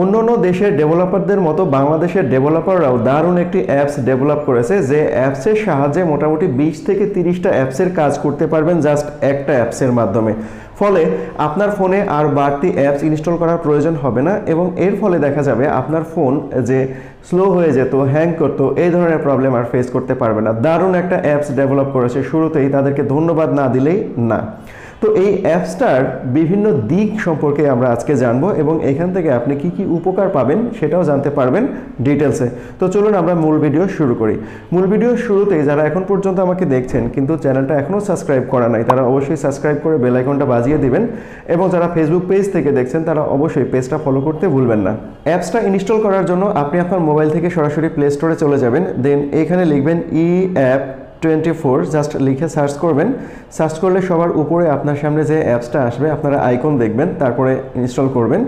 অন্য অন্য দেশের ডেভেলপারদের মতো বাংলাদেশের ডেভেলপাররাও দারুণ একটি অ্যাপস ডেভেলপ করেছে, যে অ্যাপসের সাহায্যে মোটামুটি বিশ থেকে তিরিশটা অ্যাপসের কাজ করতে পারবেন জাস্ট একটা অ্যাপসের মাধ্যমে। ফলে আপনার ফোনে আর বাড়তি অ্যাপস ইনস্টল করার প্রয়োজন হবে না এবং এর ফলে দেখা যাবে আপনার ফোন যে স্লো হয়ে যেত, হ্যাং করতো, এই ধরনের প্রবলেম আর ফেস করতে পারবে না। দারুণ একটা অ্যাপস ডেভেলপ করেছে, শুরুতেই তাদেরকে ধন্যবাদ না দিলেই না। তো এই অ্যাপসটার বিভিন্ন দিক সম্পর্কে আমরা আজকে জানব এবং এখান থেকে আপনি কি কি উপকার পাবেন সেটাও জানতে পারবেন ডিটেলসে তো চলুন আমরা মূল ভিডিও শুরু করি। মূল ভিডিও শুরুতেই যারা এখন পর্যন্ত আমাকে দেখছেন, কিন্তু চ্যানেলটা এখনও সাবস্ক্রাইব করা নাই, তারা অবশ্যই সাবস্ক্রাইব করে বেল আইকনটা বাজিয়ে দিবেন এবং যারা ফেসবুক পেজ থেকে দেখছেন, তারা অবশ্যই পেজটা ফলো করতে ভুলবেন না। অ্যাপসটা ইনস্টল করার জন্য আপনি আপনার মোবাইল থেকে সরাসরি প্লে স্টোরে চলে যাবেন দেন এখানে লিখবেন E app twenty four just লিখে সার্চ করবেন। সার্চ করলে সবার উপরে আপনার সামনে যে অ্যাপসটা আসবে, আপনারা আইকন দেখবেন, তারপরে ইনস্টল করবেন।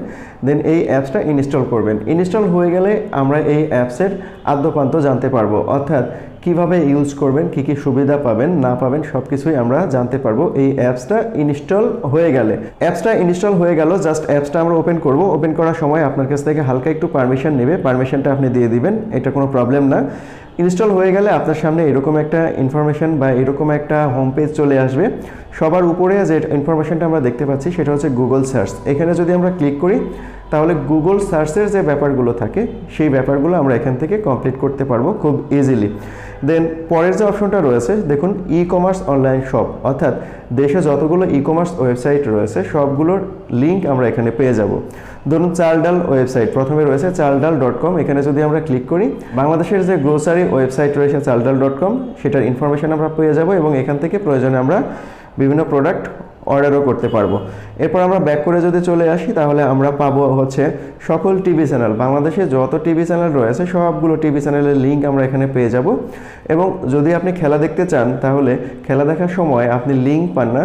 দেন এই অ্যাপসটা ইনস্টল করবেন। ইনস্টল হয়ে গেলে আমরা এই অ্যাপসের আদ্যপান্ত জানতে পারব। অর্থাৎ কীভাবে ইউজ করবেন, কি কি সুবিধা পাবেন, না পাবেন সব কিছুই আমরা জানতে পারব। এই অ্যাপসটা ইনস্টল হয়ে গেলে। অ্যাপসটা ইনস্টল হয়ে গেল জাস্ট অ্যাপসটা আমরা ওপেন করব। ওপেন করার সময় আপনার কাছ থেকে হালকা একটু পারমিশন নেবে। পারমিশনটা আপনি দিয়ে দিবেন, এটা কোনো প্রবলেম না। ইনস্টল হয়ে গেলে আপনার সামনে এরকম একটা ইনফরমেশন বা এরকম একটা হোম পেজ চলে আসবে। সবার উপরে যে ইনফরমেশনটা আমরা দেখতে পাচ্ছি সেটা হচ্ছে গুগল সার্চ এখানে যদি আমরা ক্লিক করি, তাহলে গুগল সার্চের যে ব্যাপারগুলো থাকে, সেই ব্যাপারগুলো আমরা এখান থেকে কমপ্লিট করতে পারব খুব ইজিলি দেন পরের যে অপশনটা রয়েছে, দেখুন ই কমার্স অনলাইন শপ অর্থাৎ দেশে যতগুলো ই কমার্স ওয়েবসাইট রয়েছে, সবগুলোর লিঙ্ক আমরা এখানে পেয়ে যাব। ধরুন চালডাল ওয়েবসাইট, প্রথমে রয়েছে চালডাল ডট কম, এখানে যদি আমরা ক্লিক করি, বাংলাদেশের যে গ্রোসারি ওয়েবসাইট রয়েছে চালডাল ডট কম, সেটার ইনফরমেশান আমরা পেয়ে যাব এবং এখান থেকে প্রয়োজনে আমরা বিভিন্ন প্রোডাক্ট অর্ডারও করতে পারব। এরপর আমরা ব্যাক করে যদি চলে আসি, তাহলে আমরা পাবো হচ্ছে সকল টিভি চ্যানেল বাংলাদেশে যত টিভি চ্যানেল রয়েছে, সবগুলো টিভি চ্যানেলের লিঙ্ক আমরা এখানে পেয়ে যাব। এবং যদি আপনি খেলা দেখতে চান, তাহলে খেলা দেখার সময় আপনি লিঙ্ক পান না।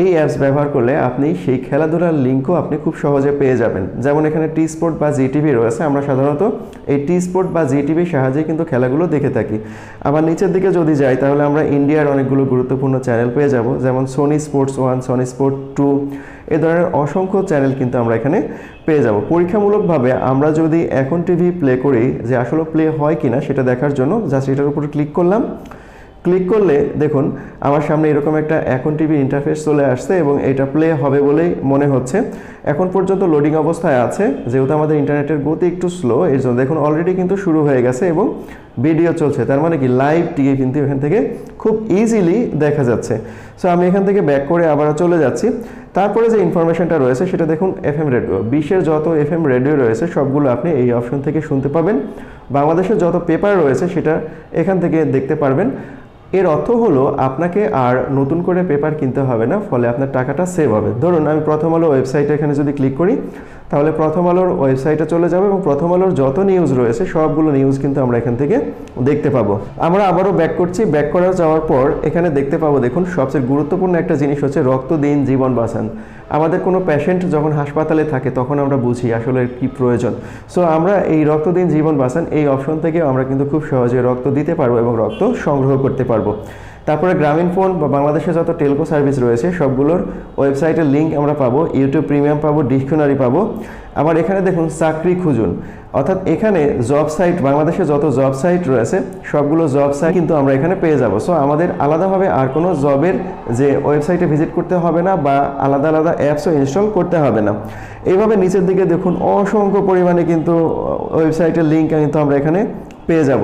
এই অ্যাপস ব্যবহার করলে আপনি সেই খেলাধুলার লিঙ্কও আপনি খুব সহজে পেয়ে যাবেন। যেমন এখানে টি স্পোর্ট বা জি টিভি রয়েছে, আমরা সাধারণত এই টি স্পোর্ট বা জি টিভির সাহায্যে কিন্তু খেলাগুলো দেখে থাকি। আবার নিচের দিকে যদি যাই, তাহলে আমরা ইন্ডিয়ার অনেকগুলো গুরুত্বপূর্ণ চ্যানেল পেয়ে যাব, যেমন Sony sports one Sony sport two এ ধরনের অসংখ্য চ্যানেল কিন্তু আমরা এখানে পেয়ে যাব। পরীক্ষামূলকভাবে আমরা যদি এখন টিভি প্লে করি যে আসলে প্লে হয় কিনা সেটা দেখার জন্য জাস্ট এটার উপর ক্লিক করলাম। ক্লিক করলে দেখুন, আমার সামনে এরকম একটা এখন টিভি ইন্টারফেস চলে আসছে এবং এটা প্লে হবে বলেই মনে হচ্ছে। এখন পর্যন্ত লোডিং অবস্থায় আছে, যেহেতু আমাদের ইন্টারনেটের গতি একটু স্লো এর জন্য দেখুন অলরেডি কিন্তু শুরু হয়ে গেছে এবং ভিডিও চলছে। তার মানে কি লাইভ টিভি কিন্তু এখান থেকে খুব ইজিলি দেখা যাচ্ছে। সো আমি এখান থেকে ব্যাক করে আবার চলে যাচ্ছি। তারপরে যে ইনফরমেশনটা রয়েছে, সেটা দেখুন এফ এম রেডিও বিশ্বের যত এফ এম রেডিও রয়েছে, সবগুলো আপনি এই অপশন থেকে শুনতে পাবেন। বাংলাদেশের যত পেপার রয়েছে, সেটা এখান থেকে দেখতে পারবেন। এর অর্থ হলো আপনাকে আর নতুন করে পেপার কিনতে হবে না, ফলে আপনার টাকাটা সেভ হবে। ধরুন আমি প্রথম আলো ওয়েবসাইটে এখানে যদি ক্লিক করি তাহলে প্রথম আলোর ওয়েবসাইটে চলে যাবে এবং প্রথম আলোর যত নিউজ রয়েছে, সবগুলো নিউজ কিন্তু আমরা এখান থেকে দেখতে পাবো। আমরা আবারও ব্যাক করছি। ব্যাক করা যাওয়ার পর এখানে দেখতে পাবো, দেখুন, সবচেয়ে গুরুত্বপূর্ণ একটা জিনিস হচ্ছে রক্ত দিন, জীবন বাঁচান। আমাদের কোনো পেশেন্ট যখন হাসপাতালে থাকে, তখন আমরা বুঝি আসলে কি প্রয়োজন। সো আমরা এই রক্ত দিন, জীবন বাঁচান, এই অপশন থেকে আমরা কিন্তু খুব সহজে রক্ত দিতে পারব এবং রক্ত সংগ্রহ করতে পারব। তারপরে গ্রামীণ ফোন বা বাংলাদেশে যত টেলকো সার্ভিস রয়েছে, সবগুলোর ওয়েবসাইটের লিঙ্ক আমরা পাবো ইউটিউব প্রিমিয়াম পাবো ডিকশনারি পাবো। আবার এখানে দেখুন, চাকরি খুঁজুন। অর্থাৎ এখানে জব সাইট বাংলাদেশে যত জব সাইট রয়েছে, সবগুলো জব সাইট কিন্তু আমরা এখানে পেয়ে যাব। সো আমাদের আলাদাভাবে আর কোনো জবের যে ওয়েবসাইটে ভিজিট করতে হবে না বা আলাদা আলাদা অ্যাপসও ইনস্টল করতে হবে না। এইভাবে নিচের দিকে দেখুন, অসংখ্য পরিমাণে কিন্তু ওয়েবসাইটের লিঙ্ক কিন্তু আমরা এখানে পেয়ে যাব।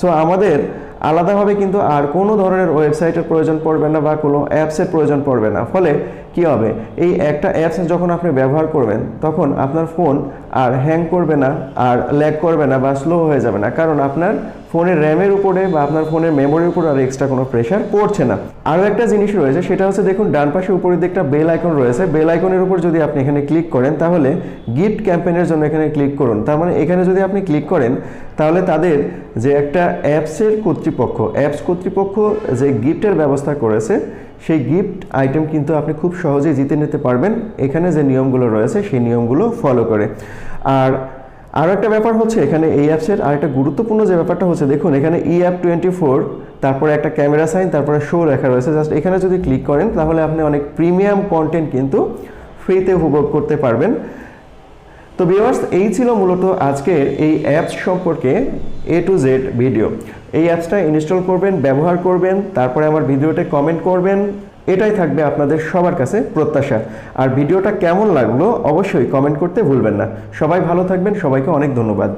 সো আমাদের আলাদাভাবে কিন্তু আর কোনো ধরনের ওয়েবসাইটের প্রয়োজন পড়বে না বা কোনো অ্যাপসের প্রয়োজন পড়বে না। ফলে কি হবে? এই একটা অ্যাপস যখন আপনি ব্যবহার করবেন, তখন আপনার ফোন আর হ্যাং করবে না আর ল্যাগ করবে না বা স্লো হয়ে যাবে না। কারণ আপনার ফোনের র্যামের উপরে বা আপনার ফোনের মেমোরির উপর আর এক্সট্রা কোনো প্রেশার পড়ছে না। আরও একটা জিনিস রয়েছে, সেটা হচ্ছে দেখুন, ডান পাশে উপরের দিকটা বেল আইকন রয়েছে। বেল আইকনের উপর যদি আপনি এখানে ক্লিক করেন, তাহলে গিফট ক্যাম্পেনের জন্য এখানে ক্লিক করুন। তার মানে এখানে যদি আপনি ক্লিক করেন, তাহলে তাদের যে একটা অ্যাপসের কর্তৃপক্ষ অ্যাপস কর্তৃপক্ষ যে গিফটের ব্যবস্থা করেছে, সেই গিফট আইটেম কিন্তু আপনি খুব সহজেই জিতে নিতে পারবেন। এখানে যে নিয়মগুলো রয়েছে, সেই নিয়মগুলো ফলো করে। আর আরও একটা ব্যাপার হচ্ছে, এখানে এই অ্যাপসের আরেকটা গুরুত্বপূর্ণ যে ব্যাপারটা হচ্ছে, দেখুন, এখানে ই অ্যাপ টোয়েন্টি ফোর তারপরে একটা ক্যামেরা সাইন তারপরে শো লেখা রয়েছে। জাস্ট এখানে যদি ক্লিক করেন, তাহলে আপনি অনেক প্রিমিয়াম কন্টেন্ট কিন্তু ফ্রিতে উপভোগ করতে পারবেন। তো ভিউয়ার্স এই ছিল মূলত আজকের এই অ্যাপস সম্পর্কে এ টু জেড ভিডিও এই অ্যাপসটা ইনস্টল করবেন, ব্যবহার করবেন, তারপরে আমার ভিডিওতে কমেন্ট করবেন। এটাই থাকবে আপনাদের সবার কাছে প্রত্যাশা। আর ভিডিওটা কেমন লাগল অবশ্যই কমেন্ট করতে ভুলবেন না। সবাই ভালো থাকবেন, সবাইকে অনেক ধন্যবাদ।